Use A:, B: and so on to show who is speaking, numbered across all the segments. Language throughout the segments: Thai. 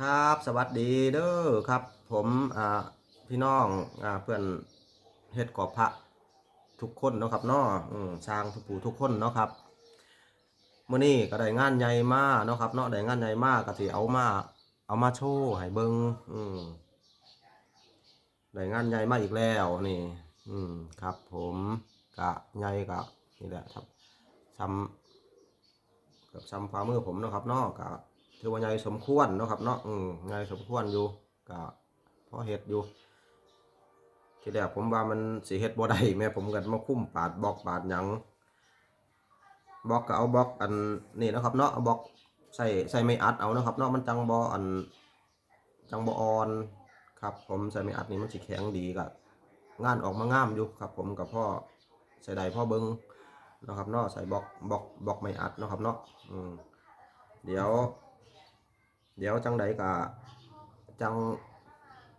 A: ครับ สวัสดีเด้อครับ ผมอ่าพี่น้องอ่าเพื่อนเฮ็ดกอบพระทุกคนเนาะครับเนาะอืมสร้างทุกผู้ทุกคนเนาะครับมื้อนี้ก็ได้งานใหญ่มาเนาะครับเนาะได้งานใหญ่มากก็สิเอามาเอามาโชว์ให้เบิงอืมได้งานใหญ่มากอีกแล้วนี่ อืมครับ ผมกะใหญ่กะนี่แหละครับซ้ำกับซ้ำฝ่ามือผมเนาะครับเนาะกะ ถือว่าใหญ่สมควรเนาะครับเนาะอืมใหญ่สมควรอยู่ก็พอเฮ็ดอยู่ทีแรกผมว่ามันสิเฮ็ดบ่ได้แม่ผมก็มาคุ้มปาดบล็อกปาดหยังบล็อกก็เอาบล็อกอันนี่นะครับเนาะเอาบล็อกใส่ใส่ไม้อัดเอานะครับเนาะมันจังบ่อันจังบ่อ่อนครับ ผมใส่ไม้อัดนี่มันสิแข็งดีก็งานออกมางามอยู่ครับ ผมกับพ่อใส่ได้พ่อเบิ่งนะครับเนาะใส่บล็อกบล็อกบล็อกไม้อัดนะครับเนาะอืมเดี๋ยว เดี๋ยวจังใดกะจัง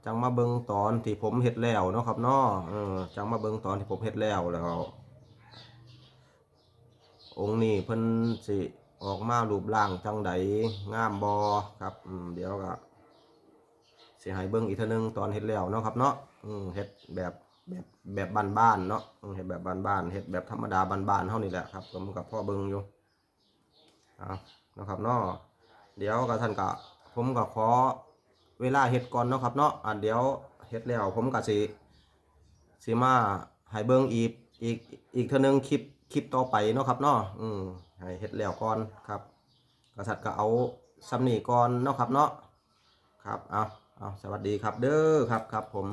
A: จังมาเบิงตอนที่ผมเฮ็ดแล้วเนาะครับเนาะเออจังมาเบิงตอนที่ผมเฮ็ดแล้วแล้วองค์นี้เพิ่นสิออกมารูปร่างจังใดงามบอครับเดี๋ยวก็สิให้เบิ่งอีกเทื่อนึงตอนเฮ็ดแล้วเนาะครับเนาะเฮ็ดแบบแบบแบบบ้านๆเนาะเฮ็ดแบบบ้านๆเฮ็ดแบบธรรมดาบ้านๆเฮานี่แหละครับผมกับพ่อเบิ่งอยู่อ่านะครับเนาะเดี๋ยวกับท่านก็ ผมก็ขอเวลาเฮ็ดก่อนเนาะครับเนาะอะเดี๋ยวเฮ็ดแล้วผมก็สิสิมาให้เบิ่งอีกอีกอีกเท่านึงคลิปคลิปต่อไปเนาะครับเนาะอืมให้เฮ็ดแล้วก่อนครับกษัตริย์ก็เอาสำนีก่อนเนาะครับเนาะครับเอาเอาสวัสดีครับเด้อครับครับผม